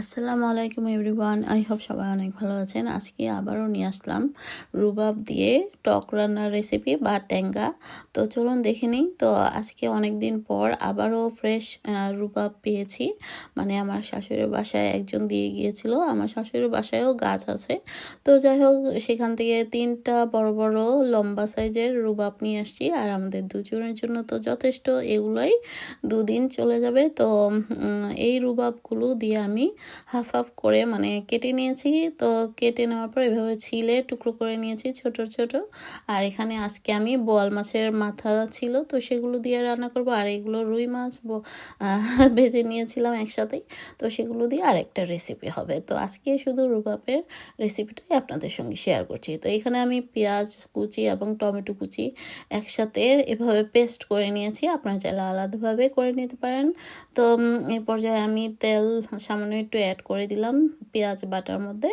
আসসালামু আলাইকুম everyone, I hope সবাই অনেক ভালো আছেন। আজকে আবারও নিয়ে আসলাম রুবাব দিয়ে টক রান্নার রেসিপি বা ট্যাঙ্গা। তো চলুন দেখে নিই। তো আজকে অনেক দিন পর আবারও ফ্রেশ রুবাব পেয়েছি। মানে আমার শাশুড়ির বাসায় একজন দিয়ে গিয়েছিল। আমার শাশুড়ির বাসায়ও গাছ আছে। তো যাই হোক, সেখান থেকে তিনটা বড় বড় লম্বা সাইজের রুবাব নিয়ে আসছি। আর আমাদের দুজনের জন্য তো যথেষ্ট। এগুলোই দুদিন চলে যাবে। তো এই রুবাবগুলো দিয়ে আমি হাফ হাফ করে মানে কেটে নিয়েছি। তো কেটে নেওয়ার পর এভাবে ছিলে টুকরো করে নিয়েছি ছোট ছোট। আর এখানে আজকে আমি বোয়াল মাছের মাথা ছিল, তো সেগুলো দিয়ে রান্না করব। আর এগুলো রুই মাছ ভেজে নিয়েছিলাম একসাথেই তো সেগুলো দিয়ে আরেকটা রেসিপি হবে। তো আজকে শুধু রুবাপের রেসিপিটাই আপনাদের সঙ্গে শেয়ার করছি। তো এখানে আমি পেঁয়াজ কুচি এবং টমেটো কুচি একসাথে এভাবে পেস্ট করে নিয়েছি। আপনারা চাইলে আলাদাভাবে করে নিতে পারেন। তো এই পর্যায়ে আমি তেল সামান্য একটু অ্যাড করে দিলাম পেঁয়াজ বাটার মধ্যে।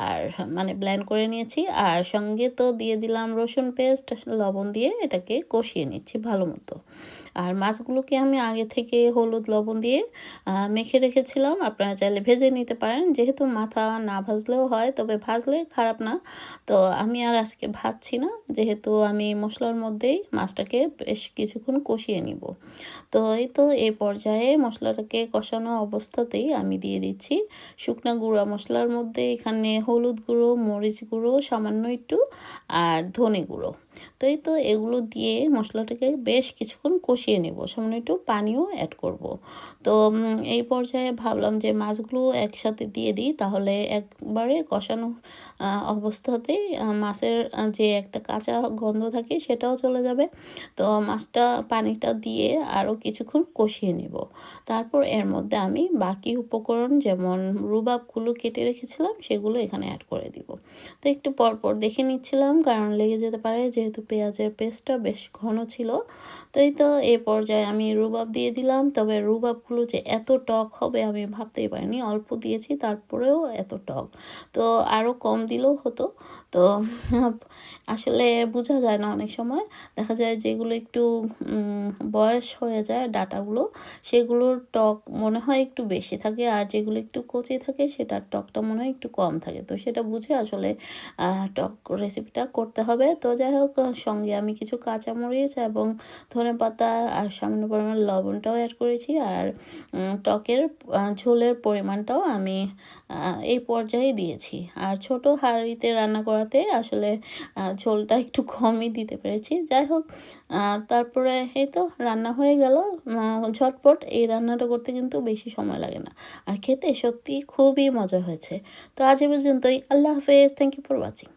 আর মানে ব্ল্যান্ড করে নিয়েছি। আর সঙ্গে তো দিয়ে দিলাম রসুন পেস্ট লবণ দিয়ে এটাকে কষিয়ে নিচ্ছি ভালো মতো। আর মাছগুলোকে আমি আগে থেকে হলুদ, লবণ দিয়ে মেখে রেখেছিলাম। আপনারা চাইলে ভেজে নিতে পারেন। যেহেতু মাথা না ভাজলেও হয়, তবে ভাজলে খারাপ না। তো আমি আর আজকে ভাজছি না। যেহেতু আমি মশলার মধ্যেই মাছটাকে বেশ কিছুক্ষণ কষিয়ে নিব। তো এই তো এই পর্যায়ে মশলাটাকে কষানো অবস্থাতেই আমি দিয়ে দিচ্ছি। শুকনো গুঁড়া মশলার মধ্যে এখানে হলুদ গুঁড়ো, মরিচ গুঁড়ো, সামান্য একটু, আর ধনে গুঁড়ো। তো এই তো এগুলো দিয়ে মশলাটাকে বেশ কিছুক্ষণ কষিয়ে নেব। সামান্য একটু পানিও অ্যাড করব। তো এই পর্যায়ে ভাবলাম যে মাছগুলো একসাথে দিয়ে দিই, তাহলে একবারে কষানো অবস্থাতেই মাছের যে একটা কাঁচা গন্ধ থাকে সেটাও চলে যাবে। তো মাছটা পানিটা দিয়ে আরও কিছুক্ষণ কষিয়ে নেব। তারপর এর মধ্যে আমি বাকি উপকরণ যেমন রুবাবগুলো কেটে রেখেছিলাম, সেগুলো এখানে অ্যাড করে দিব। তো একটু পরপর দেখে নিচ্ছিলাম, কারণ লেগে যেতে পারে যেহেতু পেঁয়াজের পেস্টটা বেশ ঘন ছিল তো এই তো এ পর্যায়ে আমি রুবাব দিয়ে দিলাম। তবে রুবাবগুলো যে এত টক হবে আমি ভাবতেই পারিনি, অল্প দিয়েছি, তারপরেও এত টক। তো আরও কম দিলেও হতো। তো আসলে বোঝা যায় না অনেক সময়। দেখা যায় যেগুলো একটু বয়স হয়ে যায় ডাটাগুলো, সেগুলোর টক মনে হয় একটু বেশি থাকে। আর যেগুলো একটু কচি থাকে, সেটার টকটা মনে হয় একটু কম থাকে। তো সেটা বুঝে আসলে টক রেসিপিটা করতে হবে। তো যাই হোক সঙ্গে আমি কিছু কাঁচা কাঁচামরিচ এবং ধনে পাতা আর সামান্য পরিমাণ লবণটাও অ্যাড করেছি আর টকের ঝোলের পরিমাণটাও আমি এই পর্যায়ে দিয়েছি। আর ছোট হাঁড়িতে রান্না করাতে আসলে ঝোলটা একটু কমই দিতে পেরেছি। যাই হোক তারপরে এই তো রান্না হয়ে গেল। ঝটপট এই রান্নাটা করতে কিন্তু বেশি সময় লাগে না। আর খেতে সত্যি খুবই মজা হয়েছে। তো আজ পর্যন্তই। আল্লাহ হাফেজ। Thank you for watching